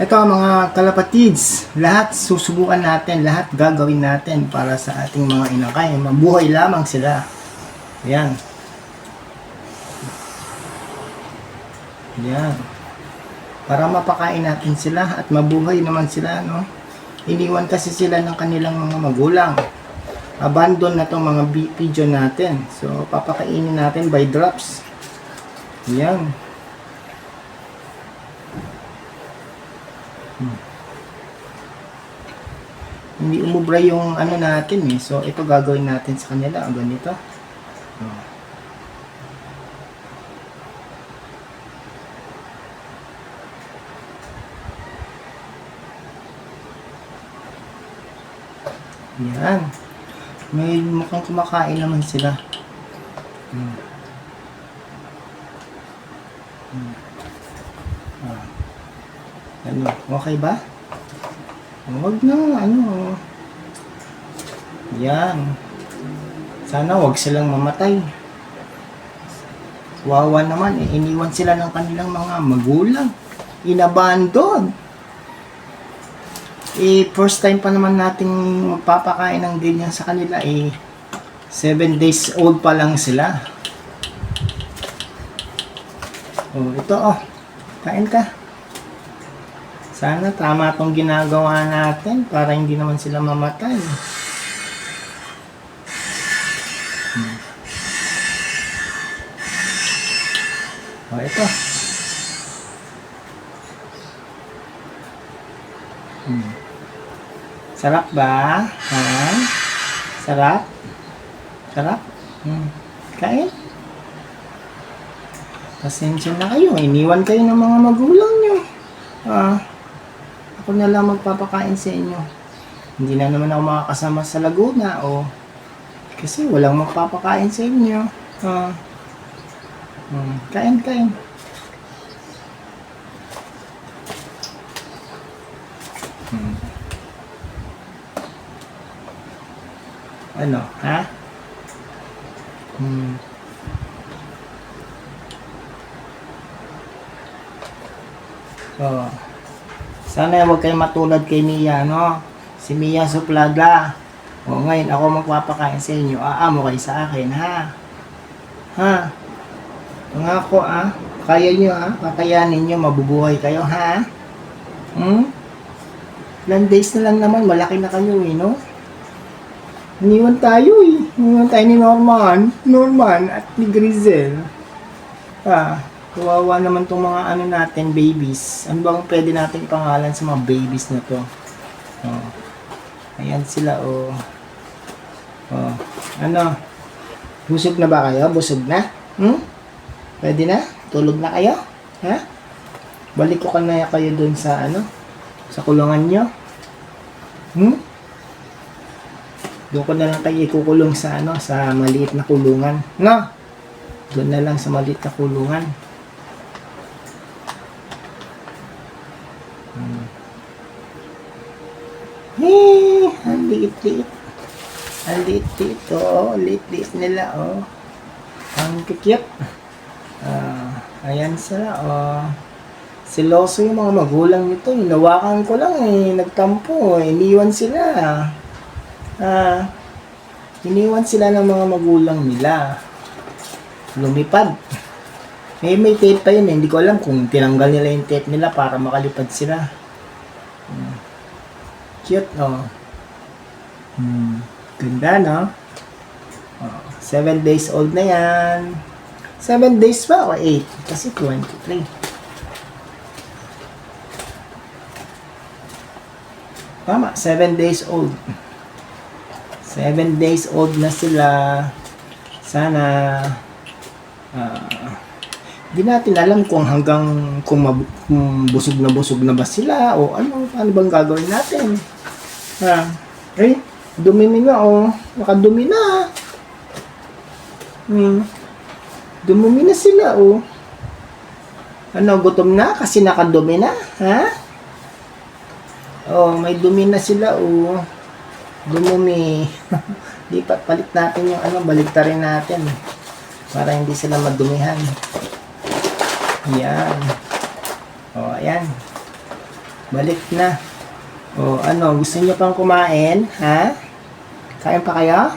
Ito mga kalapatids, lahat susubukan natin, lahat gagawin natin para sa ating mga inakay. Mabuhay lamang sila. Yan. Yan. Para mapakain natin sila at mabuhay naman sila, no? Iniwan kasi sila ng kanilang mga magulang. Abandon na tong mga pigeon natin. So, papakainin natin by drops. Yan. Hindi umubra yung ano natin eh. So, ito gagawin natin sa kanila. Ang ganito. Oh. Yan. May mukhang kumakain naman sila. Hmm. Hmm. Ah. Ano, okay ba? Huwag na, ano. Yan. Sana wag silang mamatay. Wawa naman, eh, iniwan sila ng kanilang mga magulang. Inabandon. Eh, first time pa naman nating magpapakain ng ganyan sa kanila, eh, 7 days old pa lang sila. Oh, ito oh. Kain ka. Sana tama tong ginagawa natin para hindi naman sila mamatay. Hmm. O, ito. Hmm. Sarap ba? Ha? Sarap? Sarap? Hmm. Kain? Pasensya na kayo. Iniwan kayo ng mga magulang nyo. Ah, ako na lang magpapakain sa inyo. Hindi na naman ako makakasama sa Laguna o kasi walang magpapakain sa inyo. Ah. Hmm. Kain, kain. Hmm. Ano, ha? Hmm. Oh. Sana huwag kayo matulad kay Mia, no? Si Mia Suplaga. O ngayon ako magpapakain sa inyo. Aamo kayo sa akin, ha? Ha? Pangako, ah. Kaya nyo, ah. Kakayanin nyo, mabubuhay kayo, ha? Hmm? Ilang days na lang naman, malaki na kayo, eh, no? Iniwan tayo, eh. Iniwan tayo ni Norman. Norman at ni Grizel. Ah, kawawa naman tong mga ano natin, babies. Ano bang pwede natin pangalan sa mga babies na to? Oh. Ayan sila, oh. Oh. Ano? Busog na ba kayo? Busog na? Hmm? Pwede na? Tulog na kayo? Ha? Balik ko ka na kayo dun sa ano? Sa kulungan nyo? Hmm? Doon ko na lang kayo ikukulong sa ano? Sa maliit na kulungan. No? Doon na lang sa maliit na kulungan. Eh, ang liit-liit. Ang liit-liit, oh. Liit-liit nila, oh. Ang kikip. Ah, ayan sila, oh. Siloso yung mga magulang nito. Hinawakan ko lang, eh. Nagtampo, eh. Iniwan sila. Ah, iniwan sila ng mga magulang nila. Lumipad. May may tape pa yun, eh. Hindi ko alam kung tinanggal nila yung tape nila para makalipad sila. Hmm. Cute, oh. Hmm. Ganda, no? Oh, seven days old na yan. Seven days pa o eight? Kasi 23. Tama, seven days old. Seven days old na sila. Sana ah, di natin alam kung hanggang kung, kung busog na busog na ba sila o ano, ano bang gagawin natin. Ha? Eh, dumimi na oh. Nakadumi na. Hmm. Dumumi na sila oh. Ano, gutom na kasi nakadumi na, ha? Oh, may dumi na sila oh. Dumumi. Lipat palit natin yung ano, baliktarin natin para hindi sila madumihan. Yan. Oh, ayan. Balik na. O ano, gusto niyo pang kumain? Ha? Kain pa kaya?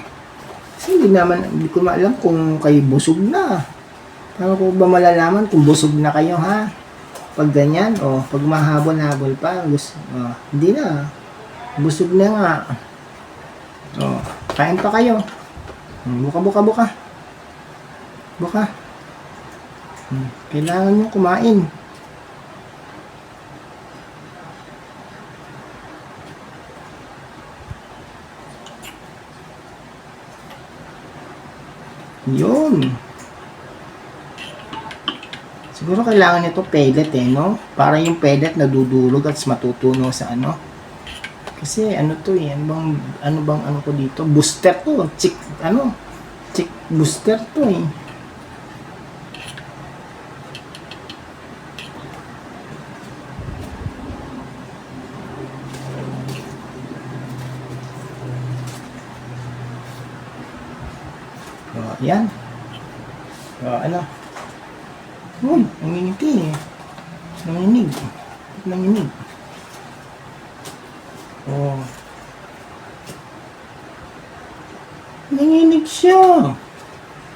Kasi hindi naman, hindi ko maalam kung kayo busog na. Paano ko ba malalaman kung busog na kayo, ha? Pag ganyan, o, pag mahabol-habol pa, gusto, o, hindi na. Busog na nga. O, kain pa kayo. Hmm, Buka, buka, buka. Buka. Hmm, Kailangan nyo kumain. Yun. Siguro kailangan nito pellet eh, no? Para yung pellet nadudulog at matutunaw sa ano. Kasi ano to eh, ano bang, ano bang ano ko dito? Booster to. Chick, ano? Chick booster to eh. Yan. Oh, ano? Uy, nangingiti eh. Nanginig. Nanginig. Oh. Nanginig siya.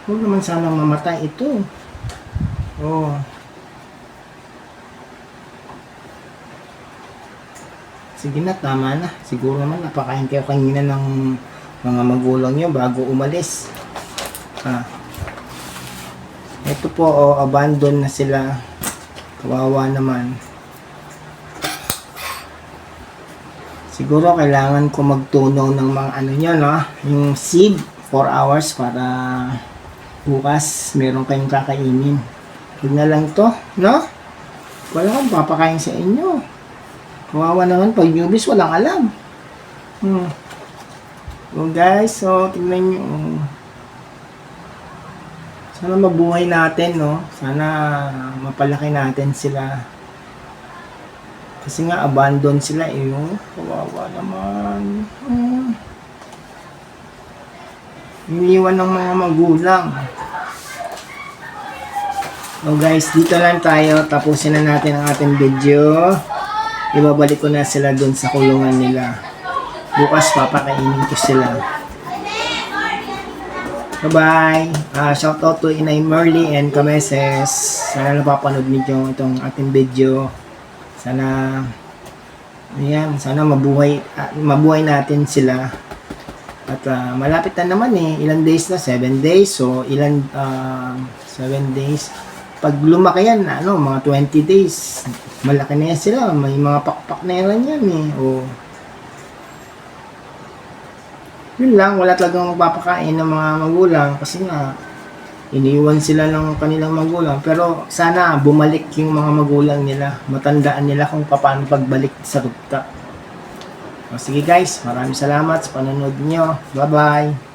Huwag naman sanang mamatay ito. Oh. Sige na, tama na. Siguro naman napakain kayo kanina ng mga magulang nyo bago umalis. Ah. Ito po, oh, abandon na sila. Kawawa naman. Siguro kailangan ko magtunaw ng mga ano nyo, no? Yung seed, 4 hours para bukas meron kayong kakainin. Huwag na lang to, no? Wala akong papakain sa inyo. Kawawa naman pag newbies, walang alam. Hmm. So guys, so tingnan nyo. oh. Sana mabuhay natin, no? Sana mapalaki natin sila. Kasi nga, abandon sila eh. Oh. Kawawa naman. Hmm. Iniwan ng mga magulang. So guys, dito lang tayo. Tapusin na natin ang ating video. Ibabalik ko na sila dun sa kulungan nila. Bukas papakainin ko sila. Bye-bye. Ah, shout out to Inay Merly and Kameses. Sana napapanood niyo itong ating video. Sana Ayan, sana mabuhay ah, mabuhay natin sila. At ah, malapit na naman eh, ilang days na, 7 days. So ilan 7 days. Pag lumaki yan, ano, mga 20 days. Malaki na yan sila, may mga pakpak na yan yan eh. O yun lang, wala talagang magpapakain ng mga magulang kasi nga iniwan sila ng kanilang magulang. Pero sana bumalik yung mga magulang nila. Matandaan nila kung paano pagbalik sa rugta o sige guys maraming salamat sa panonood nyo. Bye bye